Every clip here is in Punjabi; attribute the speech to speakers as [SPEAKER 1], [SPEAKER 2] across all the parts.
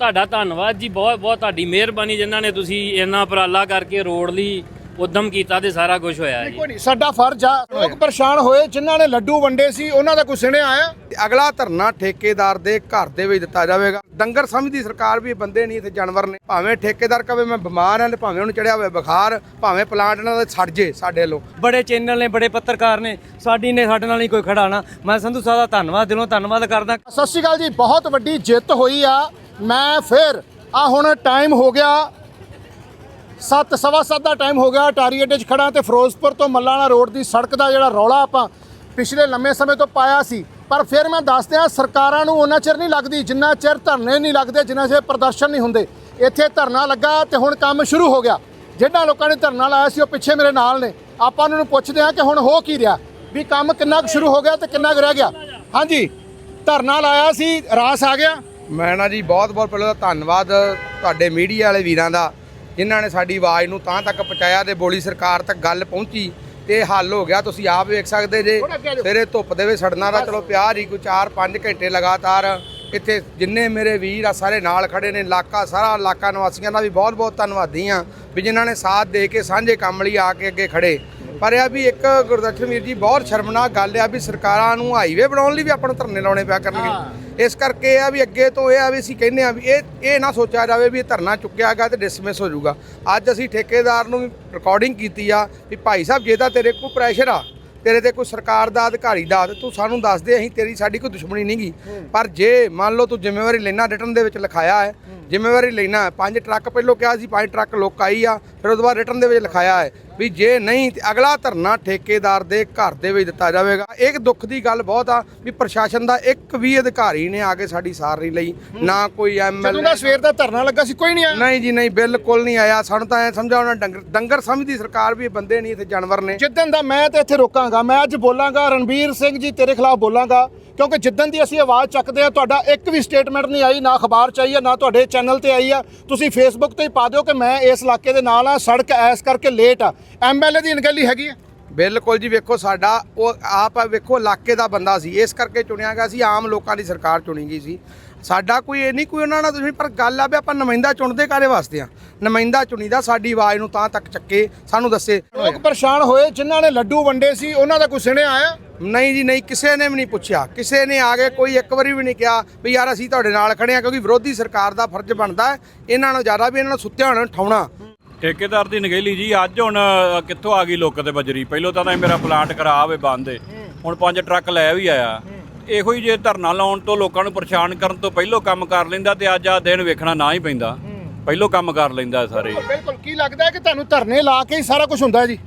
[SPEAKER 1] ਤੁਹਾਡਾ ਧੰਨਵਾਦ ਜੀ ਬਹੁਤ ਬਹੁਤ ਤੁਹਾਡੀ ਮਿਹਰਬਾਨੀ ਜਿਨ੍ਹਾਂ ਨੇ ਤੁਸੀਂ ਇੰਨਾ ਉਪਰਾਲਾ ਕਰਕੇ ਰੋਡ ਲਈ ਉਦਮ ਕੀਤਾ ਤੇ ਸਾਰਾ ਕੁਝ ਹੋਇਆ ਜੀ।
[SPEAKER 2] ਕੋਈ ਨਹੀਂ ਸਾਡਾ ਫਰਜ਼ ਆ ਲੋਕ ਪਰੇਸ਼ਾਨ ਹੋਏ ਜਿਨ੍ਹਾਂ ਨੇ ਲੱਡੂ ਵੰਡੇ ਸੀ ਉਹਨਾਂ ਦਾ ਕੋਈ ਸੁਣਿਆ ਆਇਆ।
[SPEAKER 3] ਅਗਲਾ ਧਰਨਾ ਠੇਕੇਦਾਰ ਦੇ ਘਰ ਦੇ ਵਿੱਚ ਦਿੱਤਾ ਜਾਵੇਗਾ। ਡੰਗਰ ਸਮਝਦੀ ਸਰਕਾਰ ਵੀ ਇਹ ਬੰਦੇ ਨਹੀਂ ਇੱਥੇ ਜਾਨਵਰ ਨੇ। ਭਾਵੇਂ ਠੇਕੇਦਾਰ ਕਵੇ ਮੈਂ ਬਿਮਾਰ ਹਾਂ ਤੇ ਭਾਵੇਂ ਉਹਨੂੰ ਚੜਿਆ ਹੋਵੇ ਬੁਖਾਰ ਭਾਵੇਂ ਪਲਾਂਟ ਦਾ ਛੱਡ ਜੇ ਸਾਡੇ ਲੋ
[SPEAKER 4] ਬੜੇ ਚੈਨਲ ਨੇ ਬੜੇ ਪੱਤਰਕਾਰ ਨੇ ਸਾਡੀ ਨੇ ਸਾਡੇ ਨਾਲ ਨਹੀਂ ਕੋਈ ਖੜਾ ਨਾ। ਮੈਂ ਸੰਧੂ ਸਾਹਿਬ ਦਾ ਧੰਨਵਾਦ ਦਿਲੋਂ ਧੰਨਵਾਦ ਕਰਦਾ।
[SPEAKER 2] ਸਤਿ ਸ਼੍ਰੀ ਅਕਾਲ ਜੀ ਬਹੁਤ ਵੱਡੀ ਜਿੱਤ ਹੋਈ ਆ। ਮੈਂ ਫਿਰ ਆ ਹੁਣ ਟਾਈਮ ਹੋ ਗਿਆ ਸੱਤ, ਸਵਾ ਸੱਤ ਦਾ ਟਾਈਮ ਹੋ ਗਿਆ। ਟਾਰੀ ਅੱਡੇ 'ਚ ਖੜਾ ਤੇ ਫਿਰੋਜ਼ਪੁਰ ਤੋਂ ਮੱਲਾਣਾ ਰੋਡ ਦੀ ਸੜਕ ਦਾ ਜਿਹੜਾ ਰੌਲਾ ਆਪਾਂ ਪਿਛਲੇ ਲੰਮੇ ਸਮੇਂ ਤੋਂ ਪਾਇਆ ਸੀ। ਪਰ ਫਿਰ ਮੈਂ ਦੱਸਦਿਆਂ ਸਰਕਾਰਾਂ ਨੂੰ ਉਹਨਾਂ ਚਿਰ ਨਹੀਂ ਲੱਗਦੀ, ਜਿੰਨਾ ਚਿਰ ਧਰਨੇ ਨਹੀਂ ਲੱਗਦੇ, ਜਿੰਨਾ ਚਿਰ ਪ੍ਰਦਰਸ਼ਨ ਨਹੀਂ ਹੁੰਦੇ, ਇੱਥੇ ਧਰਨਾ ਲੱਗਾ ਤੇ ਹੁਣ ਕੰਮ ਸ਼ੁਰੂ ਹੋ ਗਿਆ। ਜਿਹੜਾ ਲੋਕਾਂ ਨੇ ਧਰਨਾ ਲਾਇਆ ਸੀ, ਉਹ ਪਿੱਛੇ ਮੇਰੇ ਨਾਲ ਨੇ। ਆਪਾਂ ਉਹਨਾਂ ਨੂੰ ਪੁੱਛਦੇ ਹਾਂ ਕਿ ਹੁਣ ਹੋ ਕੀ ਰਿਹਾ? ਵੀ ਕੰਮ ਕਿੰਨਾ ਕੁ ਸ਼ੁਰੂ ਹੋ ਗਿਆ ਤੇ ਕਿੰਨਾ ਕੁ ਰਹਿ ਗਿਆ? ਹਾਂਜੀ, ਧਰਨਾ ਲਾਇਆ ਸੀ, ਰਾਸ ਆ ਗਿਆ।
[SPEAKER 3] ਮੈਂ ਨਾ ਜੀ ਬਹੁਤ ਬਹੁਤ ਪਹਿਲਾਂ ਤਾਂ ਧੰਨਵਾਦ ਤੁਹਾਡੇ ਮੀਡੀਆ ਵਾਲੇ ਵੀਰਾਂ ਦਾ ਜਿਨ੍ਹਾਂ ਨੇ ਸਾਡੀ ਆਵਾਜ਼ ਨੂੰ ਤਾਂ ਤੱਕ ਪਹੁੰਚਾਇਆ ਤੇ ਬੋਲੀ ਸਰਕਾਰ ਤੱਕ ਗੱਲ ਪਹੁੰਚੀ ਤੇ ਹੱਲ ਹੋ ਗਿਆ। ਤੁਸੀਂ ਆਪ ਵੇਖ ਸਕਦੇ ਜੇ। ਸਵੇਰੇ ਧੁੱਪ ਦੇ ਵਿੱਚ ਸੜਨਾ ਦਾ ਚਲੋ ਪਿਆਰ ਹੀ ਕੋਈ 4-5 ਘੰਟੇ ਲਗਾਤਾਰ ਇੱਥੇ ਜਿੰਨੇ ਮੇਰੇ ਵੀਰ ਆ ਸਾਰੇ ਨਾਲ ਖੜੇ ਨੇ ਇਲਾਕਾ ਸਾਰਾ ਇਲਾਕਾ ਨਿਵਾਸੀਆਂ ਦਾ ਵੀ ਬਹੁਤ ਬਹੁਤ ਧੰਨਵਾਦੀ ਆ ਵੀ ਜਿਨ੍ਹਾਂ ਨੇ ਸਾਥ ਦੇ ਕੇ ਸਾਂਝੇ ਕੰਮ ਲਈ ਆ ਕੇ ਅੱਗੇ ਖੜੇ। ਪਰ ਇਹ ਆ ਵੀ ਇੱਕ ਗੁਰਦਰਸ਼ਨ ਵੀਰ ਜੀ ਬਹੁਤ ਸ਼ਰਮਨਾਕ ਗੱਲ ਆ ਵੀ ਸਰਕਾਰਾਂ ਨੂੰ ਹਾਈਵੇ ਬਣਾਉਣ ਲਈ ਵੀ ਆਪਾਂ ਨੂੰ ਧਰਨੇ ਲਾਉਣੇ ਪਿਆ ਕਰਨਗੇ। ਇਸ ਕਰਕੇ ਇਹ ਆ ਵੀ ਅੱਗੇ ਤੋਂ ਇਹ ਆ ਵੀ ਅਸੀਂ ਕਹਿੰਦੇ ਆ ਵੀ ਇਹ ਇਹ ਨਾ ਸੋਚਿਆ ਜਾਵੇ ਵੀ ਇਹ ਧਰਨਾ ਚੁੱਕਿਆ ਗਿਆ ਤੇ ਡਿਸਮਿਸ ਹੋ ਜਾਊਗਾ। ਅੱਜ ਅਸੀਂ ਠੇਕੇਦਾਰ ਨੂੰ ਵੀ ਰਿਕਾਰਡਿੰਗ ਕੀਤੀ ਆ ਵੀ ਭਾਈ ਸਾਹਿਬ ਜੇ ਤਾਂ ਤੇਰੇ ਕੋਲ ਪ੍ਰੈਸ਼ਰ ਆ ਤੇਰੇ ਤੇ ਕੋਈ ਸਰਕਾਰ ਦਾ ਅਧਿਕਾਰੀ ਦਾ ਤੇ ਸਾਨੂੰ ਦੱਸ ਦੇ ਅਸੀਂ ਤੇਰੀ ਸਾਡੀ ਕੋਈ ਦੁਸ਼ਮਣੀ ਨਹੀਂਗੀ ਪਰ ਜੇ ਮੰਨ ਲਓ ਤੂੰ ਜ਼ਿੰਮੇਵਾਰੀ ਲੈਣਾ ਰਿਟਰਨ ਦੇ ਵਿੱਚ ਲਿਖਾਇਆ ਹੈ ਜ਼ਿੰਮੇਵਾਰੀ ਲੈਣਾ। ਪੰਜ ਟਰੱਕ ਪਹਿਲੋਂ ਕਿਹਾ ਸੀ ਪੰਜ ਟਰੱਕ ਲੋਕ ਆਈ ਆ ਫਿਰ ਉਹਦੇ ਬਾਅਦ ਰਿਟਰਨ ਦੇ ਵਿੱਚ ਲਿਖਾਇਆ ਹੈ। ਵੀ ਜੇ ਨਹੀਂ ਤੇ ਅਗਲਾ ਧਰਨਾ ਠੇਕੇਦਾਰ ਦੇ ਘਰ ਦੇ ਵਿੱਚ ਦਿੱਤਾ ਜਾਵੇਗਾ। ਇੱਕ ਦੁੱਖ ਦੀ ਗੱਲ ਬਹੁਤ ਆ ਵੀ ਪ੍ਰਸ਼ਾਸਨ ਦਾ ਇੱਕ ਵੀ ਅਧਿਕਾਰੀ ਨੇ ਆ ਕੇ ਸਾਡੀ ਸਾਰ ਨਹੀਂ ਲਈ ਨਾ ਕੋਈ
[SPEAKER 2] ਜਦੋਂ
[SPEAKER 3] ਐਮਐਲਏ
[SPEAKER 2] ਦਾ ਸਵੇਰ ਦਾ ਧਰਨਾ ਲੱਗਾ ਸੀ ਕੋਈ ਨਹੀਂ ਆਇਆ।
[SPEAKER 3] ਨਹੀਂ ਜੀ ਨਹੀਂ ਬਿਲਕੁਲ ਨਹੀਂ ਆਇਆ। ਸਾਨੂੰ ਤਾਂ ਐ ਸਮਝਾਉਣਾ ਡੰਗਰ ਡੰਗਰ ਸਮਝਦੀ ਸਰਕਾਰ ਵੀ ਇਹ ਬੰਦੇ ਨਹੀਂ ਇੱਥੇ ਜਾਨਵਰ ਨੇ।
[SPEAKER 2] ਜਿੱਦਣ ਦਾ ਮੈਂ ਤੇ ਇੱਥੇ ਰੋਕਾਂਗਾ ਮੈਂ ਅੱਜ ਬੋਲਾਂਗਾ ਰਣਬੀਰ ਸਿੰਘ ਜੀ ਤੇਰੇ ਖਿਲਾਫ ਬੋਲਾਂਗਾ ਕਿਉਂਕਿ ਜਿੱਦਣ ਦੀ ਅਸੀਂ ਆਵਾਜ਼ ਚੱਕਦੇ ਆ ਤੁਹਾਡਾ ਇੱਕ ਵੀ ਸਟੇਟਮੈਂਟ ਨਹੀਂ ਆਈ ਨਾ ਅਖਬਾਰ ਚ ਆਈ ਆ ਨਾ ਤੁਹਾਡੇ ਚੈਨਲ ਤੇ ਆਈ ਆ। ਤੁਸੀਂ ਫੇਸਬੁੱਕ ਤੇ ਹੀ ਪਾ ਦਿਓ ਕਿ ਮੈਂ ਇਸ ਇਲਾਕੇ ਦੇ ਨਾਲ ਆ ਸੜਕ ਐਸ ਕਰਕੇ ਲੇਟ ਆ। ਐਮਐਲਏ ਦੀ ਅਣਗਹਿਲੀ ਹੈਗੀ ਆ।
[SPEAKER 3] ਬਿਲਕੁਲ ਜੀ ਵੇਖੋ ਸਾਡਾ ਉਹ ਆਪ ਆ ਵੇਖੋ ਇਲਾਕੇ ਦਾ ਬੰਦਾ ਸੀ। ਇਸ ਕਰਕੇ ਚੁਣਿਆ ਗਿਆ ਸੀ ਆਮ ਲੋਕਾਂ ਦੀ ਸਰਕਾਰ ਚੁਣੀ ਗਈ ਸੀ। ਸਾਡਾ ਕੋਈ ਇਹ ਨਹੀਂ ਕੋਈ ਉਹਨਾਂ ਨਾਲ ਤੁਸੀਂ ਪਰ ਗੱਲ ਆ ਵੀ ਆਪਾਂ ਨੁਮਾਇੰਦਾ ਚੁਣਦੇ ਕਾਰੇ ਵਾਸਤੇ ਆ? ਨੁਮਾਇੰਦਾ ਚੁਣੀਦਾ ਸਾਡੀ ਆਵਾਜ਼ ਨੂੰ ਤਾਂ ਤੱਕ ਚੱਕੇ ਸਾਨੂੰ ਦੱਸੇ।
[SPEAKER 2] ਲੋਕ ਪਰੇਸ਼ਾਨ ਹੋਏ ਜਿਨ੍ਹਾਂ ਨੇ ਲੱਡੂ ਵੰਡੇ ਸੀ ਉਹਨਾਂ ਦਾ ਕੋਈ ਸੁਣਿਆ ਆਇਆ?
[SPEAKER 3] ਨਹੀਂ ਜੀ ਨਹੀਂ ਕਿਸੇ ਨੇ ਵੀ ਨਹੀਂ ਪੁੱਛਿਆ। ਕਿਸੇ ਨੇ ਆ ਕੇ ਕੋਈ ਇੱਕ ਵਾਰੀ ਵੀ ਨਹੀਂ ਕਿਹਾ ਵੀ ਯਾਰ ਅਸੀਂ ਤੁਹਾਡੇ ਨਾਲ ਖੜੇ ਆ ਕਿਉਂਕਿ ਵਿਰੋਧੀ ਸਰਕਾਰ ਦਾ ਫਰਜ਼ ਬਣਦਾ ਹੈ ਇਹਨਾਂ ਨੂੰ ਜ਼ਿਆਦਾ ਵੀ ਇਹਨਾਂ ਨੂੰ ਸੁੱਤਿਆਂ ਹੋਣਾ ਠਾਉਣਾ।
[SPEAKER 5] ਠੇਕੇਦਾਰ ਦੀ ਨਗੇਲੀ ਜੀ ਅੱਜ ਹੁਣ ਕਿੱਥੋਂ ਆ ਗਈ ਲੁੱਕ ਤੇ ਬਜਰੀ? ਪਹਿਲੋਂ ਤਾਂ ਤਾਂ ਇਹ ਮੇਰਾ ਪਲਾਂਟ ਖਰਾਬ ਹੈ ਬੰਦ ਹੈ। ਹੁਣ ਪੰਜ ਟਰੱਕ ਲੈ ਵੀ ਆਇਆ। ਇਹੋ ਹੀ ਜੇ ਧਰਨਾ ਲਾਉਣ ਤੋਂ ਲੋਕਾਂ ਨੂੰ ਪਰੇਸ਼ਾਨ ਕਰਨ ਤੋਂ ਪਹਿਲੋਂ ਕੰਮ ਕਰ ਲੈਂਦਾ ਤੇ ਅੱਜ ਆ ਦਿਨ ਵੇਖਣਾ ਨਾ ਹੀ ਪੈਂਦਾ। ਪਹਿਲੋਂ ਕੰਮ ਕਰ ਲੈਂਦਾ ਸਾਰੇ।
[SPEAKER 2] ਬਿਲਕੁਲ ਕੀ ਲੱਗਦਾ ਹੈ ਕਿ ਤੁਹਾਨੂੰ ਧਰਨੇ ਲਾ ਕੇ ਹੀ ਸਾਰਾ ਕੁਝ ਹੁੰਦਾ ਜੀ?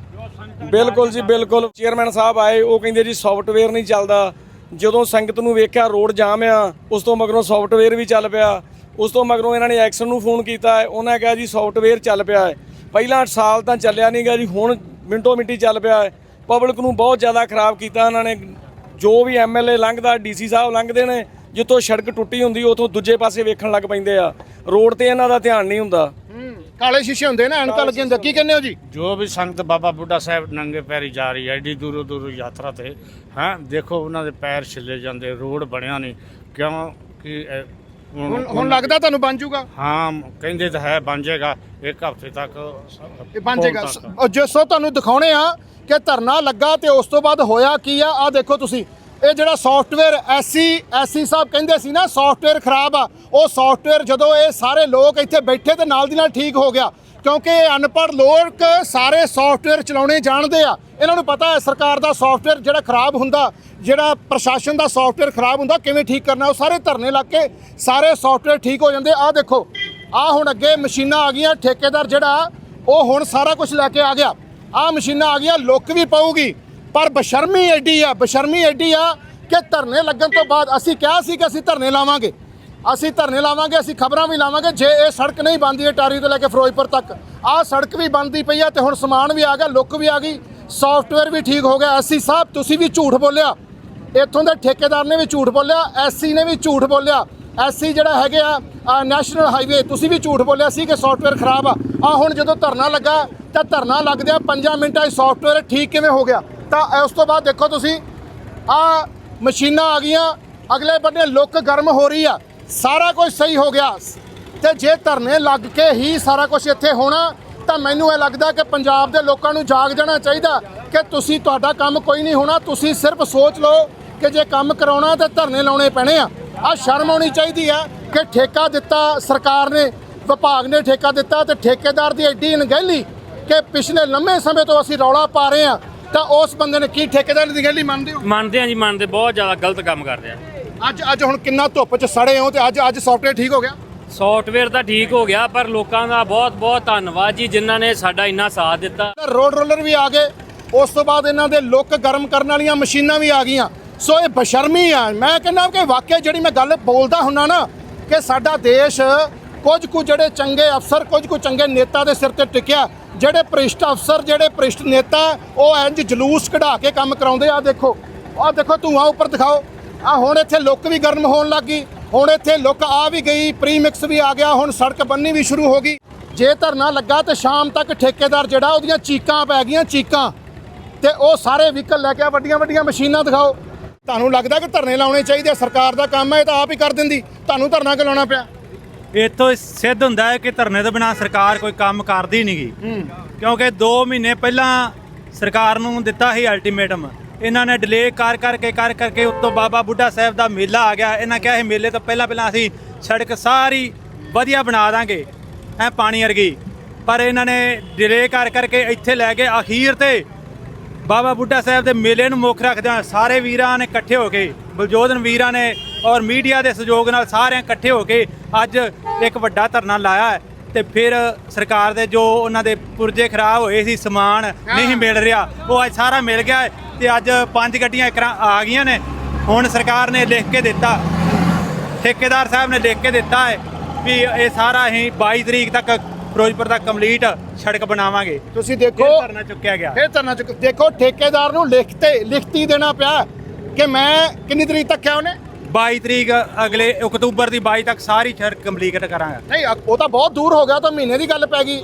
[SPEAKER 4] ਬਿਲਕੁਲ ਜੀ ਬਿਲਕੁਲ। ਚੇਅਰਮੈਨ ਸਾਹਿਬ ਆਏ ਉਹ ਕਹਿੰਦੇ ਜੀ ਸੌਫਟਵੇਅਰ ਨਹੀਂ ਚੱਲਦਾ। ਜਦੋਂ ਸੰਗਤ ਨੂੰ ਵੇਖਿਆ ਰੋਡ ਜਾਮ ਆ ਉਸ ਤੋਂ ਮਗਰੋਂ ਸੌਫਟਵੇਅਰ ਵੀ ਚੱਲ ਪਿਆ। ਉਸ ਤੋਂ ਮਗਰੋਂ ਇਹਨਾਂ ਨੇ ਐਕਸ਼ਨ ਨੂੰ ਫੋਨ ਕੀਤਾ ਹੈ। ਉਹਨਾਂ ਕਿਹਾ ਜੀ ਸੌਫਟਵੇਅਰ ਚੱਲ ਪਿਆ ਹੈ। ਪਹਿਲਾਂ ਸਾਲ ਤਾਂ ਚੱਲਿਆ ਨਹੀਂਗਾ ਜੀ ਹੁਣ ਮਿੰਟੋ ਮਿੰਟੀ ਚੱਲ ਪਿਆ ਹੈ। ਪਬਲਿਕ ਨੂੰ ਬਹੁਤ ਜ਼ਿਆਦਾ ਖਰਾਬ ਕੀਤਾ ਇਹਨਾਂ ਨੇ। ਜੋ ਵੀ ਐਮਐਲਏ ਲੰਘਦਾ ਡੀਸੀ ਸਾਹਿਬ ਲੰਘਦੇ ਨੇ ਜਿੱਥੋਂ ਸੜਕ ਟੁੱਟੀ ਹੁੰਦੀ ਉਥੋਂ ਦੂਜੇ ਪਾਸੇ ਵੇਖਣ ਲੱਗ ਪੈਂਦੇ ਆ। ਰੋਡ ਤੇ ਇਹਨਾਂ ਦਾ ਧਿਆਨ ਨਹੀਂ ਹੁੰਦਾ।
[SPEAKER 2] ਕਾਲੇ ਸ਼ੀਸ਼ੇ ਹੁੰਦੇ ਨਾ ਅਣਕਾ ਲੱਗੇ ਹੁੰਦੇ ਕੀ ਕਹਿੰਦੇ ਹੋ ਜੀ?
[SPEAKER 6] ਜੋ ਵੀ ਸੰਗਤ ਬਾਬਾ ਬੁੱਢਾ ਸਾਹਿਬ ਨੰਗੇ ਪੈਰੀ ਜਾ ਰਹੀ ਹੈ ਐਡੀ ਦੂਰੋਂ ਦੂਰੋਂ ਯਾਤਰਾ ਤੇ ਹਾਂ ਦੇਖੋ ਉਹਨਾਂ ਦੇ ਪੈਰ ਛਿੱਲੇ ਜਾਂਦੇ ਰੋਡ ਬਣਿਆ ਨਹੀਂ ਕਿਉਂ? ਕਿ ਹੁਣ-
[SPEAKER 2] ਲੱਗਦਾ ਤੁਹਾਨੂੰ ਬਣ ਜਾਊਗਾ?
[SPEAKER 6] ਹਾਂ ਕਹਿੰਦੇ ਤਾਂ ਹੈ ਬਣ ਜਾਏਗਾ ਇੱਕ ਹਫ਼ਤੇ ਤੱਕ
[SPEAKER 2] ਇਹ ਬਣ ਜਾਏਗਾ। ਜੋ ਸੋ ਤੁਹਾਨੂੰ ਦਿਖਾਉਣੇ ਆ ਕਿ ਧਰਨਾ ਲੱਗਾ ਤੇ ਉਸ ਤੋਂ ਬਾਅਦ ਹੋਇਆ ਕੀ ਆ ਆ ਦੇਖੋ ਤੁਸੀਂ। ਇਹ ਜਿਹੜਾ ਸੌਫਟਵੇਅਰ ਐਸੀ ਐਸੀ ਸਾਹਿਬ ਕਹਿੰਦੇ ਸੀ ਨਾ ਸੌਫਟਵੇਅਰ ਖਰਾਬ ਆ। ਉਹ ਸੌਫਟਵੇਅਰ ਜਦੋਂ ਇਹ ਸਾਰੇ ਲੋਕ ਇੱਥੇ ਬੈਠੇ ਤੇ ਨਾਲ ਦੀ ਨਾਲ ਠੀਕ ਹੋ ਗਿਆ ਕਿਉਂਕਿ ਇਹ ਅਨਪੜ੍ਹ ਲੋਕ ਸਾਰੇ ਸੌਫਟਵੇਅਰ ਚਲਾਉਣੇ ਜਾਣਦੇ ਆ। ਇਹਨਾਂ ਨੂੰ ਪਤਾ ਹੈ ਸਰਕਾਰ ਦਾ ਸੌਫਟਵੇਅਰ ਜਿਹੜਾ ਖਰਾਬ ਹੁੰਦਾ ਜਿਹੜਾ ਪ੍ਰਸ਼ਾਸਨ ਦਾ ਸੌਫਟਵੇਅਰ ਖਰਾਬ ਹੁੰਦਾ, ਕਿਵੇਂ ਠੀਕ ਕਰਨਾ, ਉਹ ਸਾਰੇ ਧਰਨੇ ਲੱਗ ਕੇ ਸਾਰੇ ਸੌਫਟਵੇਅਰ ਠੀਕ ਹੋ ਜਾਂਦੇ। ਆ ਦੇਖੋ ਆ ਹੁਣ ਅੱਗੇ ਮਸ਼ੀਨਾਂ ਆ ਗਈਆਂ, ਠੇਕੇਦਾਰ ਜਿਹੜਾ, ਉਹ ਹੁਣ ਸਾਰਾ ਕੁਝ ਲੈ ਕੇ ਆ ਗਿਆ। ਆ ਮਸ਼ੀਨਾਂ ਆ ਗਈਆਂ, ਲੁੱਕ ਵੀ ਪਊਗੀ। ਪਰ ਬਸ਼ਰਮੀ ਐਡੀ ਆ, ਬਸ਼ਰਮੀ ਐਡੀ ਆ ਕਿ ਧਰਨੇ ਲੱਗਣ ਤੋਂ ਬਾਅਦ ਅਸੀਂ ਕਿਹਾ ਸੀ ਕਿ ਅਸੀਂ ਧਰਨੇ ਲਾਵਾਂਗੇ। ਅਸੀਂ ਧਰਨੇ ਲਾਵਾਂਗੇ, ਅਸੀਂ ਖਬਰਾਂ ਵੀ ਲਾਵਾਂਗੇ, ਜੇ ਇਹ ਸੜਕ ਨਹੀਂ ਬਣਦੀ ਹੈ ਟਾਰੀ ਤੋਂ ਲੈ ਕੇ ਫਿਰੋਜ਼ਪੁਰ ਤੱਕ। ਆਹ ਸੜਕ ਵੀ ਬਣਦੀ ਪਈ ਆ ਤੇ ਹੁਣ ਸਮਾਨ ਵੀ ਆ ਗਿਆ, ਲੁੱਕ ਵੀ ਆ ਗਈ ਸੌਫਟਵੇਅਰ ਵੀ ਠੀਕ ਹੋ ਗਿਆ। ਅਸੀਂ ਸਾਹਿਬ ਤੁਸੀਂ ਵੀ ਝੂਠ ਬੋਲਿਆ। ਇੱਥੋਂ ਦੇ ਠੇਕੇਦਾਰ ਨੇ ਵੀ ਝੂਠ ਬੋਲਿਆ, ਐਸਸੀ ਨੇ ਵੀ ਝੂਠ ਬੋਲਿਆ। ਐਸਸੀ ਜਿਹੜਾ ਹੈਗੇ ਆ ਨੈਸ਼ਨਲ ਹਾਈਵੇ, ਤੁਸੀਂ ਵੀ ਝੂਠ ਬੋਲਿਆ ਸੀ ਕਿ ਸੌਫਟਵੇਅਰ ਖਰਾਬ ਆ। ਆ ਹੁਣ ਜਦੋਂ ਧਰਨਾ ਲੱਗਾ, ਤਾਂ ਧਰਨਾ ਲੱਗਦਿਆਂ 5 ਮਿੰਟਾਂ 'ਚ ਸੌਫਟਵੇਅਰ ਠੀਕ ਕਿਵੇਂ ਹੋ ਗਿਆ? ਤਾਂ ਉਸ ਤੋਂ ਬਾਅਦ ਦੇਖੋ ਤੁਸੀਂ, ਆ ਮਸ਼ੀਨਾਂ ਆ ਗਈਆਂ, ਅਗਲੇ ਬੰਨੇ ਲੁੱਕ ਗਰਮ ਹੋ ਰਹੀ ਆ। ਸਾਰਾ ਕੁਝ ਸਹੀ ਹੋ ਗਿਆ। ਤੇ ਜੇ ਧਰਨੇ ਲੱਗ ਕੇ ਹੀ ਸਾਰਾ ਕੁਝ ਇੱਥੇ ਹੋਣਾ, ਤਾਂ ਮੈਨੂੰ ਇਹ ਲੱਗਦਾ ਕਿ ਪੰਜਾਬ ਦੇ ਲੋਕਾਂ ਨੂੰ ਜਾਗ ਜਾਣਾ ਚਾਹੀਦਾ ਕਿ ਤੁਸੀਂ ਤੁਹਾਡਾ ਕੰਮ ਕੋਈ ਨਹੀਂ ਹੋਣਾ, ਤੁਸੀਂ ਸਿਰਫ ਸੋਚ ਲਓ ਕਿ ਜੇ ਕੰਮ ਕਰਾਉਣਾ ਤਾਂ ਧਰਨੇ ਲਾਉਣੇ ਪੈਣੇ ਆ। ਆ ਸ਼ਰਮ ਆਉਣੀ ਚਾਹੀਦੀ ਆ ਕਿ ਠੇਕਾ ਦਿੱਤਾ ਸਰਕਾਰ ਨੇ ਵਿਭਾਗ ਨੇ ਠੇਕਾ ਦਿੱਤਾ ਤੇ ਠੇਕੇਦਾਰ ਦੀ ਐਡੀ ਅਣਗਹਿਲੀ ਕਿ ਪਿਛਲੇ ਲੰਮੇ ਸਮੇਂ ਤੋਂ ਅਸੀਂ ਰੌਲਾ ਪਾ ਰਹੇ ਆ ਤਾਂ ਉਸ ਬੰਦੇ ਨੇ ਕੀ ਠੇਕੇਦਾਰ ਦੀ ਅਣਗਹਿਲੀ ਮੰਨਦੇ ਹੋ?
[SPEAKER 1] ਮੰਨਦੇ ਆ ਜੀ ਮੰਨਦੇ ਬਹੁਤ ਜ਼ਿਆਦਾ ਗਲਤ ਕੰਮ ਕਰਦੇ ਆ।
[SPEAKER 2] ਅੱਜ ਅੱਜ ਹੁਣ ਕਿੰਨਾ ਧੁੱਪ 'ਚ ਸੜੇ ਹੋ ਤੇ ਅੱਜ ਅੱਜ ਸੌਫਟਵੇਅਰ ਠੀਕ ਹੋ ਗਿਆ?
[SPEAKER 1] ਸੌਫਟਵੇਅਰ ਤਾਂ ਠੀਕ ਹੋ ਗਿਆ ਪਰ ਲੋਕਾਂ ਦਾ ਬਹੁਤ ਬਹੁਤ ਧੰਨਵਾਦ ਜੀ ਜਿਨ੍ਹਾਂ ਨੇ ਸਾਡਾ ਇੰਨਾ ਸਾਥ ਦਿੱਤਾ।
[SPEAKER 2] ਰੋਡ ਰੋਲਰ ਵੀ ਆ ਗਏ ਉਸ ਤੋਂ ਬਾਅਦ ਇਹਨਾਂ ਦੇ ਲੁੱਕ ਗਰਮ ਕਰਨ ਵਾਲੀਆਂ ਮਸ਼ੀਨਾਂ ਵੀ ਆ ਗਈਆਂ। ਸੋ ਇਹ ਬਸ਼ਰਮੀ ਆ। ਮੈਂ ਕਹਿੰਦਾ ਕਿ ਵਾਕਿਆ ਜਿਹੜੀ ਮੈਂ ਗੱਲ ਬੋਲਦਾ ਹੁੰਨਾ ਨਾ, ਕਿ ਸਾਡਾ ਦੇਸ਼ ਕੁਝ ਕੁ ਜਿਹੜੇ ਚੰਗੇ ਅਫਸਰ, ਕੁਝ ਕੁ ਚੰਗੇ ਨੇਤਾ ਦੇ ਸਿਰ ਤੇ ਟਿਕਿਆ। ਜਿਹੜੇ ਭ੍ਰਿਸ਼ਟ ਅਫਸਰ, ਜਿਹੜੇ ਭ੍ਰਿਸ਼ਟ ਨੇਤਾ, ਉਹ ਇੰਜ ਜਲੂਸ ਕਢਾ ਕੇ ਕੰਮ ਕਰਾਉਂਦੇ ਆ। ਦੇਖੋ ਆ ਦੇਖੋ ਧੂਆਂ ਉੱਪਰ ਦਿਖਾਓ। ਆ ਹੁਣ ਇੱਥੇ ਲੁੱਕ ਵੀ ਗਰਮ ਹੋਣ ਲੱਗ ਗਈ। ਹੁਣ ਇੱਥੇ ਲੁੱਕ ਆ ਵੀ ਗਈ ਪ੍ਰੀਮਿਕਸ ਵੀ ਆ ਗਿਆ, ਹੁਣ ਸੜਕ ਬੰਨੀ ਵੀ ਸ਼ੁਰੂ ਹੋ ਗਈ। ਜੇ ਧਰਨਾ ਲੱਗਾ ਤੇ ਸ਼ਾਮ ਤੱਕ ਠੇਕੇਦਾਰ ਜਿਹੜਾ ਉਹਦੀਆਂ ਚੀਕਾਂ ਪੈ ਗਈਆਂ, ਚੀਕਾਂ। ਤੇ ਉਹ ਸਾਰੇ ਵਹੀਕਲ ਲੈ ਕੇ ਆ ਵੱਡੀਆਂ ਵੱਡੀਆਂ ਮਸ਼ੀਨਾਂ ਦਿਖਾਓ। ਤੁਹਾਨੂੰ ਲੱਗਦਾ ਕਿ ਧਰਨੇ ਲਾਉਣੇ ਚਾਹੀਦੇ ਆ? ਸਰਕਾਰ ਦਾ ਕੰਮ ਹੈ ਇਹ ਤਾਂ ਆਪ ਹੀ ਕਰ ਦਿੰਦੀ। ਤੁਹਾਨੂੰ ਧਰਨਾ ਕਿਉਂ ਲਾਉਣਾ ਪਿਆ?
[SPEAKER 7] ਇੱਥੋਂ ਸਿੱਧ ਹੁੰਦਾ ਹੈ ਕਿ ਧਰਨੇ ਤੋਂ ਬਿਨਾ ਸਰਕਾਰ ਕੋਈ ਕੰਮ ਕਰਦੀ ਨਹੀਂਗੀ ਕਿਉਂਕਿ 2 ਮਹੀਨੇ ਪਹਿਲਾਂ ਸਰਕਾਰ ਨੂੰ ਦਿੱਤਾ ਸੀ ਅਲਟੀਮੇਟਮ ਇਹਨਾਂ ਨੇ ਡਿਲੇ ਕਰ ਕਰਕੇ ਕਰ ਕਰਕੇ ਉੱਤੋਂ ਬਾਬਾ ਬੁੱਢਾ ਸਾਹਿਬ ਦਾ ਮੇਲਾ ਆ ਗਿਆ। ਇਹਨਾਂ ਕਿਹਾ ਇਹ ਮੇਲੇ ਤੋਂ ਪਹਿਲਾਂ ਪਹਿਲਾਂ ਅਸੀਂ ਸੜਕ ਸਾਰੀ ਵਧੀਆ ਬਣਾ ਦਾਂਗੇ ਐ ਪਾਣੀ ਵਰਗੀ। ਪਰ ਇਹਨਾਂ ਨੇ ਡਿਲੇ ਕਰ ਕਰਕੇ ਇੱਥੇ ਲੈ ਕੇ ਅਖੀਰ ਤੇ। ਬਾਬਾ ਬੁੱਢਾ ਸਾਹਿਬ ਦੇ ਮੇਲੇ ਨੂੰ ਮੁੱਖ ਰੱਖਦਿਆਂ ਸਾਰੇ ਵੀਰਾਂ ਨੇ ਇਕੱਠੇ ਹੋ ਕੇ ਬਲਜੋਦਨ ਵੀਰਾਂ ਨੇ ਔਰ ਮੀਡੀਆ ਦੇ ਸਹਿਯੋਗ ਨਾਲ ਸਾਰਿਆਂ ਇਕੱਠੇ ਹੋ ਕੇ ਅੱਜ ਇੱਕ ਵੱਡਾ ਧਰਨਾ ਲਾਇਆ ਹੈ ਤੇ ਫਿਰ ਸਰਕਾਰ ਦੇ ਜੋ ਉਹਨਾਂ ਦੇ ਪੁਰਜੇ ਖਰਾਬ ਹੋਏ ਸੀ ਸਮਾਨ ਨਹੀਂ ਮਿਲ ਰਿਹਾ ਉਹ ਅੱਜ ਸਾਰਾ ਮਿਲ ਗਿਆ ਹੈ ਤੇ ਅੱਜ ਪੰਜ ਗੱਡੀਆਂ ਇਕਰਾਂ ਆ ਗਈਆਂ ਨੇ। ਹੁਣ ਸਰਕਾਰ ਨੇ ਲਿਖ ਕੇ ਦਿੱਤਾ ਠੇਕੇਦਾਰ ਸਾਹਿਬ ਨੇ ਲਿਖ ਕੇ ਦਿੱਤਾ ਹੈ ਵੀ ਇਹ ਸਾਰਾ ਅਸੀਂ 22 ਤਰੀਕ ਤੱਕ ਫਿਰੋਜ਼ਪੁਰ ਤੱਕ ਕੰਪਲੀਟ ਸੜਕ ਬਣਾਵਾਂਗੇ।
[SPEAKER 2] ਤੁਸੀਂ
[SPEAKER 7] ਫਿਰ
[SPEAKER 2] ਦੇਖੋ
[SPEAKER 7] ਧਰਨਾ ਚੁੱਕਿਆ ਗਿਆ।
[SPEAKER 2] ਇਹ ਧਰਨਾ ਚੁੱਕ ਦੇਖੋ ਠੇਕੇਦਾਰ ਨੂੰ ਲਿਖਤੇ ਲਿਖਤੀ ਦੇਣਾ ਪਿਆ ਕਿ ਮੈਂ ਕਿੰਨੀ ਤਰੀਕ ਤੱਕ ਉਹਨੇ?
[SPEAKER 7] 22 ਤਰੀਕ ਅਗਲੇ ਅਕਤੂਬਰ ਦੀ 22 ਤੱਕ ਸਾਰੀ ਸੜਕ ਕੰਪਲੀਟ ਕਰਾਂਗਾ।
[SPEAKER 2] ਨਹੀਂ ਉਹ ਤਾਂ ਬਹੁਤ ਦੂਰ ਹੋ ਗਿਆ ਤਾਂ ਮਹੀਨੇ ਦੀ ਗੱਲ ਪੈ ਗਈ।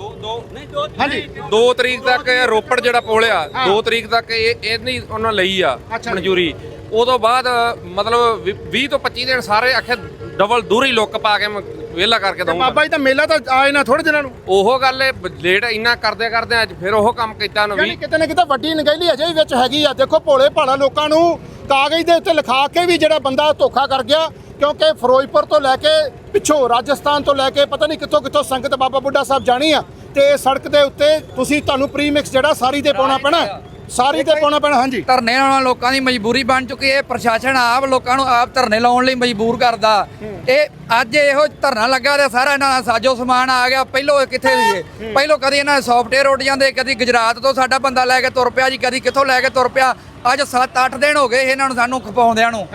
[SPEAKER 2] ਹਾਂਜੀ।
[SPEAKER 8] 2 ਤਰੀਕ ਤੱਕ ਇਹ ਰੋਪੜ ਜਿਹੜਾ ਪੁਲ ਆ 2 ਤਰੀਕ ਤੱਕ ਇਹ ਇਹਨੀ ਉਹਨਾਂ ਲਈ ਆ। ਮਨਜ਼ੂਰੀ। ਉਦੋਂ ਬਾਅਦ ਮਤਲਬ 20 ਤੋਂ 25 ਦਿਨ ਸਾਰੇ ਆਖੇ ਡਬਲ ਦੂਰੀ ਲੁੱਕ ਪਾ ਕੇ ਵਿਹਲਾ ਕਰਕੇ ਦਊਂਗਾ।
[SPEAKER 2] ਬਾਬਾ ਜੀ ਤਾਂ ਮੇਲਾ ਤਾਂ ਆਏ ਨਾ ਥੋੜੇ ਦਿਨਾਂ ਨੂੰ।
[SPEAKER 8] ਉਹ ਗੱਲ ਇਹ ਲੇਟ ਇੰਨਾ ਕਰਦੇ ਕਰਦੇ ਅੱਜ ਫਿਰ ਉਹ ਕੰਮ ਕੀਤਾ ਨੂੰ
[SPEAKER 2] ਯਾਨੀ
[SPEAKER 8] ਵੀ।
[SPEAKER 2] ਕਿਤੇ ਨਾ ਕਿਤੇ ਵੱਡੀ ਨਗੈਲੀ ਅਜੇ ਵੀ ਵਿੱਚ ਹੈਗੀ ਆ। ਦੇਖੋ ਭੋਲੇ ਭਾਲਾ ਲੋਕਾਂ ਨੂੰ ਕਾਗਜ਼ ਦੇ ਉੱਤੇ ਲਿਖਾ ਕੇ ਵੀ ਜਿਹੜਾ ਬੰਦਾ ਧੋਖਾ ਕਰ ਗਿਆ ਕਿਉਂਕਿ ਫਿਰੋਜ਼ਪੁਰ ਤੋਂ ਲੈ ਕੇ ਪਿੱਛੋਂ ਰਾਜਸਥਾਨ ਤੋਂ ਲੈ ਕੇ ਪਤਾ ਨਹੀਂ ਕਿੱਥੋਂ ਕਿੱਥੋਂ ਸੰਗਤ ਬਾਬਾ ਬੁੱਢਾ ਸਾਹਿਬ ਜਾਣੀ ਆ। ਤੇ ਸੜਕ ਦੇ ਉੱਤੇ ਤੁਸੀਂ ਤੁਹਾਨੂੰ ਪ੍ਰੀਮਿਕਸ ਜਿਹੜਾ ਸਾਰੀ ਤੇ ਪਾਉਣਾ ਪੈਣਾ। ਸਾਰੀ ਤੇ ਪਾਉਣਾ ਪੈਣਾ ਹਾਂਜੀ।
[SPEAKER 9] ਧਰਨੇ ਲਾਉਣਾ ਲੋਕਾਂ ਦੀ ਮਜਬੂਰੀ ਬਣ ਚੁੱਕੀ ਹੈ ਪ੍ਰਸ਼ਾਸਨ ਆਪ ਲੋਕਾਂ ਨੂੰ ਆਪ ਧਰਨੇ ਲਾਉਣ ਲਈ ਮਜਬੂਰ ਕਰਦਾ। ਇਹ ਅੱਜ ਇਹੋ ਧਰਨਾ ਲੱਗਾ ਤੇ ਸਾਰਾ ਇਹਨਾਂ ਦਾ ਸਾਜੋ ਸਮਾਨ ਆ ਗਿਆ। ਪਹਿਲੋਂ ਕਿੱਥੇ ਸੀਗੇ ਪਹਿਲੋਂ ਕਦੀ ਇਹਨਾਂ ਦੇ ਸੌਫਟਵੇਅਰ ਉੱਡ ਜਾਂਦੇ ਕਦੀ ਗੁਜਰਾਤ ਤੋਂ ਸਾਡਾ ਬੰਦਾ ਲੈ ਕੇ ਤੁਰ ਪਿਆ ਜੀ ਕਦੀ ਕਿੱਥੋਂ ਲੈ ਕੇ ਤੁਰ ਪਿਆ। ਅੱਜ 7-8 ਦਿਨ ਹੋ ਗਏ ਇਹਨਾਂ ਨੂੰ ਸਾਨੂੰ ਖਪਾਉਂਦਿਆਂ ਨੂੰ।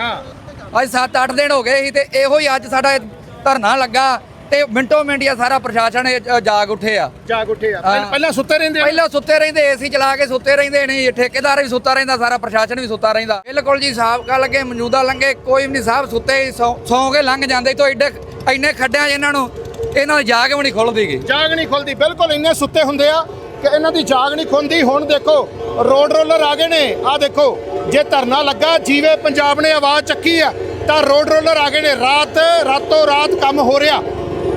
[SPEAKER 9] ਅੱਜ 7-8 ਦਿਨ ਹੋ ਗਏ ਸੀ ਤੇ ਇਹੋ ਹੀ ਅੱਜ ਸਾਡਾ ਧਰਨਾ ਲੱਗਾ। ਤੇ ਮਿੰਟੋ ਮਿੰਟ ਹੀ ਸਾਰਾ ਪ੍ਰਸ਼ਾਸਨ ਇਹ ਜ- ਜਾਗ ਉੱਠੇ ਆ।
[SPEAKER 2] ਜਾਗ ਉੱਠੇ ਆ।
[SPEAKER 9] ਹਾਂ।
[SPEAKER 2] ਪਹਿਲਾਂ- ਸੁੱਤੇ ਰਹਿੰਦੇ ਆ
[SPEAKER 9] ਪਹਿਲਾਂ ਸੁੱਤੇ ਰਹਿੰਦੇ ਏਸੀ ਚਲਾ ਕੇ ਸੁੱਤੇ ਰਹਿੰਦੇ ਨੇ ਠੇਕੇਦਾਰ ਵੀ ਸੁੱਤਾ ਰਹਿੰਦਾ ਸਾਰਾ ਪ੍ਰਸ਼ਾਸਨ ਵੀ ਸੁੱਤਾ ਰਹਿੰਦਾ। ਬਿਲਕੁਲ ਜੀ ਸਾਬਕਾ ਲੱਗੇ ਮੌਜੂਦਾ ਲੰਗੇ ਕੋਈ ਵੀ ਨਹੀਂ ਸਾਹਿਬ ਸੁੱਤੇ ਹੀ ਸੌਂ ਸੌਂ ਕੇ ਲੰਘ ਜਾਂਦੇ ਤੋਂ ਐਡੇ ਇੰਨੇ ਖੱਡਿਆਂ 'ਚ ਇਹਨਾਂ ਨੂੰ ਇਹਨਾਂ ਦੀ ਜਾਗ ਵੀ ਨਹੀਂ ਖੁੱਲਦੀਗੀ
[SPEAKER 2] ਜਾਗ ਨਹੀਂ ਖੁੱਲਦੀ ਬਿਲਕੁਲ ਇੰਨੇ ਸੁੱਤੇ ਹੁੰਦੇ ਆ ਕਿ ਇਹਨਾਂ ਦੀ ਜਾਗ ਨਹੀਂ ਖੁੰਦੀ ਹੁਣ ਦੇਖੋ ਰੋਡ ਰੋਲਰ ਆ ਗਏ ਨੇ ਆ ਦੇਖੋ ਜੇ ਧਰਨਾ ਲੱਗਾ ਜੀਵੇ ਪੰਜਾਬ ਨੇ ਆਵਾਜ਼ ਚੱਕੀ ਆ ਤਾਂ ਰੋਡ ਰੋਲਰ ਆ ਗਏ ਨੇ। ਰਾਤ ਰਾਤੋਂ ਰਾਤ ਕੰਮ ਹੋ ਰਿਹਾ।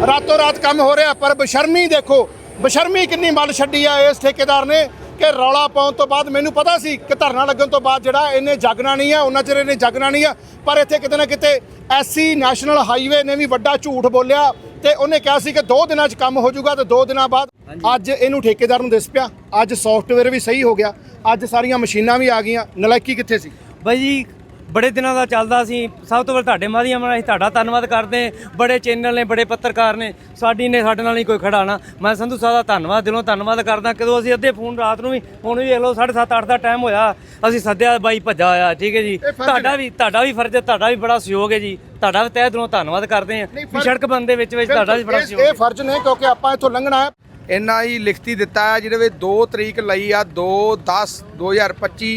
[SPEAKER 2] ਰਾਤੋਂ ਰਾਤ ਕੰਮ ਹੋ ਰਿਹਾ ਪਰ ਬਸ਼ਰਮੀ ਦੇਖੋ ਬਸ਼ਰਮੀ ਕਿੰਨੀ ਮੱਲ ਛੱਡੀ ਆ ਇਸ ਠੇਕੇਦਾਰ ਨੇ ਕਿ ਰੌਲਾ ਪਾਉਣ ਤੋਂ ਬਾਅਦ ਮੈਨੂੰ ਪਤਾ ਸੀ ਕਿ ਧਰਨਾ ਲੱਗਣ ਤੋਂ ਬਾਅਦ ਜਿਹੜਾ ਇਹਨੇ ਜਾਗਣਾ ਨਹੀਂ ਆ ਉਹਨਾਂ ਚਿਰ ਇਹਨੇ ਜਾਗਣਾ ਨਹੀਂ ਆ ਪਰ ਇੱਥੇ ਕਿਤੇ ਨਾ ਕਿਤੇ ਐਸੀ ਨੈਸ਼ਨਲ ਹਾਈਵੇ ਨੇ ਵੀ ਵੱਡਾ ਝੂਠ ਬੋਲਿਆ ਤੇ ਉਹਨੇ ਕਿਹਾ ਸੀ ਕਿ 2 ਦਿਨਾਂ 'ਚ ਕੰਮ ਹੋ ਜਾਊਗਾ ਤੇ 2 ਦਿਨਾਂ ਬਾਅਦ ਅੱਜ ਇਹਨੂੰ ਠੇਕੇਦਾਰ ਨੂੰ ਦਿਸ ਪਿਆ ਅੱਜ ਸੌਫਟਵੇਅਰ ਵੀ ਸਹੀ ਹੋ ਗਿਆ ਅੱਜ ਸਾਰੀਆਂ ਮਸ਼ੀਨਾਂ ਵੀ ਆ ਗਈਆਂ ਨਲਾਇਕੀ ਕਿੱਥੇ ਸੀ?
[SPEAKER 7] ਬਾਈ ਜੀ ਬੜੇ ਦਿਨਾਂ ਦਾ ਚੱਲਦਾ ਸੀ। ਸਭ ਤੋਂ ਪਹਿਲਾਂ ਤੁਹਾਡੇ ਮਾਧਿਅਮ ਨਾਲ ਅਸੀਂ ਤੁਹਾਡਾ ਧੰਨਵਾਦ ਕਰਦੇ ਹਾਂ। ਬੜੇ ਚੈਨਲ ਨੇ ਬੜੇ ਪੱਤਰਕਾਰ ਨੇ। ਸਾਡੀ ਨੇ ਸਾਡੇ ਨਾਲ ਨਹੀਂ ਕੋਈ ਖੜਾ ਨਾ। ਮੈਂ ਸੰਧੂ ਸਾਹਿਬ ਦਾ ਧੰਨਵਾਦ ਦਿਲੋਂ ਧੰਨਵਾਦ ਕਰਦਾ। ਕਦੋਂ ਅਸੀਂ ਅੱਧੇ ਫੋਨ ਰਾਤ ਨੂੰ ਵੀ ਹੁਣ ਵੀ ਵੇਖ ਲਓ 7:30 8 ਦਾ ਟਾਈਮ ਹੋਇਆ। ਅਸੀਂ ਸੱਦਿਆ ਬਾਈ ਭੱਜਾ ਆਇਆ ਠੀਕ ਹੈ ਜੀ। ਤੁਹਾਡਾ ਵੀ ਤੁਹਾਡਾ ਵੀ ਫਰਜ਼ ਹੈ ਤੁਹਾਡਾ ਵੀ ਬੜਾ ਸਹਿਯੋਗ ਹੈ ਜੀ। ਤੁਹਾਡਾ ਵੀ ਤਹਿ ਦਿਲੋਂ ਧੰਨਵਾਦ ਕਰਦੇ ਹਾਂ।
[SPEAKER 2] ਨਹੀਂ,
[SPEAKER 7] ਵੀ ਸੜਕ ਬੰਦੇ ਵਿੱਚ ਵਿੱਚ ਤੁਹਾਡਾ ਵੀ ਬੜਾ ਸਹਿਯੋਗ ਹੈ।
[SPEAKER 2] ਇਹ ਫਰਜ਼ ਨੇ ਕਿਉਂਕਿ ਆਪਾਂ ਇੱਥੋਂ ਲੰਘਣਾ ਹੈ।
[SPEAKER 3] ਇੰਨਾ ਹੀ ਲਿਖਤੀ ਦਿੱਤਾ ਹੈ ਜਿਹਦੇ ਵਿੱਚ 2 ਤਰੀਕ ਲਈ ਆ 2 10 2025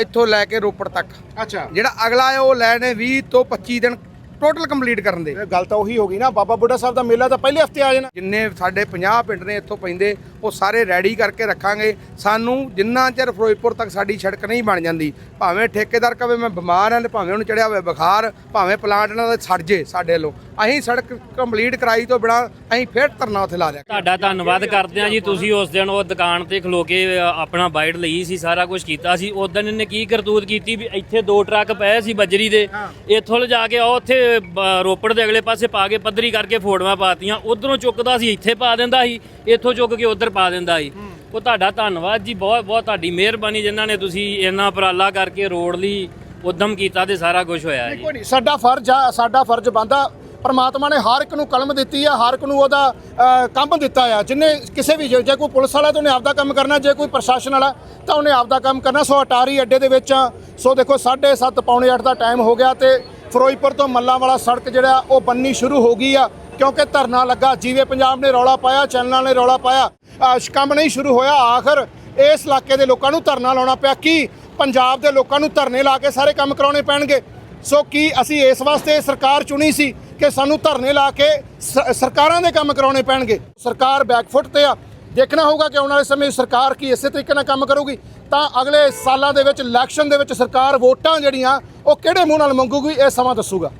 [SPEAKER 3] ਇੱਥੋਂ ਲੈ ਕੇ ਰੋਪੜ ਤੱਕ।
[SPEAKER 2] ਅੱਛਾ।
[SPEAKER 3] ਜਿਹੜਾ ਅਗਲਾ ਹੈ ਉਹ ਲੈਣੇ 20 ਤੋਂ 25 ਦਿਨ ਟੋਟਲ ਕੰਪਲੀਟ ਕਰਨ ਦੇ।
[SPEAKER 2] ਗੱਲ ਤਾਂ ਉਹੀ ਹੋ ਗਈ ਨਾ ਬਾਬਾ ਬੁੱਢਾ ਸਾਹਿਬ ਦਾ ਮੇਲਾ ਤਾਂ ਪਹਿਲੇ ਹਫ਼ਤੇ ਆ ਜਾਣਾ।
[SPEAKER 3] ਜਿੰਨੇ ਸਾਡੇ 50 ਪਿੰਡ ਨੇ ਇੱਥੋਂ ਪੈਂਦੇ ਉਹ ਸਾਰੇ ਰੈਡੀ ਕਰਕੇ ਰੱਖਾਂਗੇ। ਸਾਨੂੰ ਜਿੰਨਾ ਚਿਰ ਫਿਰੋਜ਼ਪੁਰ ਤੱਕ ਸਾਡੀ ਸੜਕ ਨਹੀਂ ਬਣ ਜਾਂਦੀ ਭਾਵੇਂ ਠੇਕੇਦਾਰ ਕਵੇ ਮੈਂ ਬਿਮਾਰ ਹਾਂ ਤੇ ਭਾਵੇਂ ਉਹਨੂੰ ਚੜਿਆ ਹੋਵੇ ਬੁਖਾਰ ਭਾਵੇਂ ਪਲਾਂਟ ਇਹਨਾਂ ਦਾ ਛੱਡ ਜੇ ਸਾਡੇ ਵੱਲੋਂ। ਅਸੀਂ ਸੜਕ ਕੰਪਲੀਟ ਕਰਾਈ ਤੋਂ ਬਿਨਾ ਅਸੀਂ ਫਿਰ ਧਰਨਾ ਉੱਥੇ ਲਾ ਦਿਆ।
[SPEAKER 1] ਤੁਹਾਡਾ ਧੰਨਵਾਦ ਕਰਦੇ ਆ ਜੀ ਤੁਸੀਂ ਉਸ ਦਿਨ ਉਹ ਦੁਕਾਨ ਤੇ ਖਲੋ ਕੇ ਆਪਣਾ ਬਾਈਟ ਲਈ ਸੀ ਸਾਰਾ ਕੁਝ ਕੀਤਾ ਸੀ। ਉਸ ਦਿਨ ਇਹਨੇ ਕੀ ਕਰਤੂਤ ਕੀਤੀ ਵੀ ਇੱਥੇ ਦੋ ਟਰੱਕ ਪਏ ਸੀ ਬੱਜਰੀ ਦੇ ਇੱਥੋਂ ਲਿਜਾ ਕੇ ਉਹ ਉੱਥੇ ਬ- ਰੋਪੜ ਦੇ ਅਗਲੇ ਪਾਸੇ ਪਾ ਕੇ ਪੱਧਰੀ ਕਰਕੇ ਫੋੜਵਾ ਪਾਤੀਆਂ ਉਧਰੋਂ ਚੁੱਕਦਾ ਸੀ ਇੱਥੇ ਪਾ ਦਿੰਦਾ ਸੀ ਇੱਥੋਂ ਚੁੱਕ ਕੇ ਉਧਰ ਪਾ ਦਿੰਦਾ ਸੀ। ਉਹ ਤੁਹਾਡਾ ਧੰਨਵਾਦ ਜੀ ਬਹੁਤ ਬਹੁਤ ਤੁਹਾਡੀ ਮਿਹਰਬਾਨੀ ਜਿਨ੍ਹਾਂ ਨੇ ਤੁਸੀਂ ਇੰਨਾ ਉਪਰਾਲਾ ਕਰਕੇ ਰੋਡ ਲਈ ਉਦਮ ਕੀਤਾ ਤੇ ਸਾਰਾ ਕੁਝ ਹੋਇਆ ਜੀ।
[SPEAKER 2] ਕੋਈ ਨਹੀਂ ਸਾਡਾ ਫਰਜ਼ ਆ ਸਾਡਾ ਫਰਜ਼ ਬੰਦਾ ਪਰਮਾਤਮਾ ਨੇ ਹਰ ਇੱਕ ਨੂੰ ਕਲਮ ਦਿੱਤੀ ਆ ਹਰ ਇੱਕ ਨੂੰ ਉਹਦਾ ਅ, ਕੰਮ ਦਿੱਤਾ ਆ। ਜਿੰਨੇ ਕਿਸੇ ਵੀ ਜੇ ਜੇ ਕੋਈ ਪੁਲਿਸ ਵਾਲਾ ਤਾਂ ਉਹਨੇ ਆਪਦਾ ਕੰਮ ਕਰਨਾ ਜੇ ਕੋਈ ਪ੍ਰਸ਼ਾਸਨ ਵਾਲਾ ਤਾਂ ਉਹਨੇ ਆਪਦਾ ਕੰਮ ਕਰਨਾ। ਸੋ ਅਟਾਰੀ ਅੱਡੇ ਦੇ ਵਿੱਚ ਆ। ਸੋ ਦੇਖੋ 7:30 ਪੌਣੇ 8 ਦਾ ਟਾਈਮ ਹੋ ਗਿਆ ਤੇ ਫਿਰੋਜ਼ਪੁਰ ਤੋਂ ਮੱਲਾਂ ਵਾਲਾ ਸੜਕ ਜਿਹੜਾ ਉਹ ਬੰਨੀ ਸ਼ੁਰੂ ਹੋ ਗਈ ਆ, ਕਿਉਂਕਿ ਧਰਨਾ ਲੱਗਾ, ਜੀਵੇ ਪੰਜਾਬ ਨੇ ਰੌਲਾ ਪਾਇਆ, ਚੈਨਲਾਂ ਨੇ ਰੌਲਾ ਪਾਇਆ ਕੰਮ ਨਹੀਂ ਸ਼ੁਰੂ ਹੋਇਆ, ਆਖਰ ਇਸ ਇਲਾਕੇ ਦੇ ਲੋਕਾਂ ਨੂੰ ਧਰਨਾ ਲਾਉਣਾ ਪਿਆ, ਕੀ ਪੰਜਾਬ ਦੇ ਲੋਕਾਂ ਨੂੰ ਧਰਨੇ ਲਾ ਕੇ ਸਾਰੇ ਕੰਮ ਕਰਾਉਣੇ ਪੈਣਗੇ? ਸੋ ਕੀ ਅਸੀਂ ਇਸ ਵਾਸਤੇ ਸਰਕਾਰ ਚੁਣੀ ਸੀ ਕਿ ਸਾਨੂੰ ਧਰਨੇ ਲਾ ਕੇ ਸ- ਸਰਕਾਰਾਂ ਦੇ ਕੰਮ ਕਰਾਉਣੇ ਪੈਣਗੇ? ਸਰਕਾਰ ਬੈਕਫੁੱਟ ਤੇ ਆ ਦੇਖਣਾ ਹੋਊਗਾ ਕਿ ਆਉਣ ਵਾਲੇ ਸਮੇਂ ਸਰਕਾਰ ਕੀ ਇਸੇ ਤਰੀਕੇ ਨਾਲ ਕੰਮ ਕਰੂਗੀ। ਤਾਂ ਅਗਲੇ ਸਾਲਾਂ ਦੇ ਵਿੱਚ ਇਲੈਕਸ਼ਨ ਦੇ ਵਿੱਚ ਸਰਕਾਰ ਵੋਟਾਂ ਜਿਹੜੀਆਂ, ਉਹ ਕਿਹੜੇ ਮੂੰਹ ਨਾਲ ਮੰਗੂਗੀ, ਇਹ ਸਮਾਂ ਦੱਸੂਗਾ।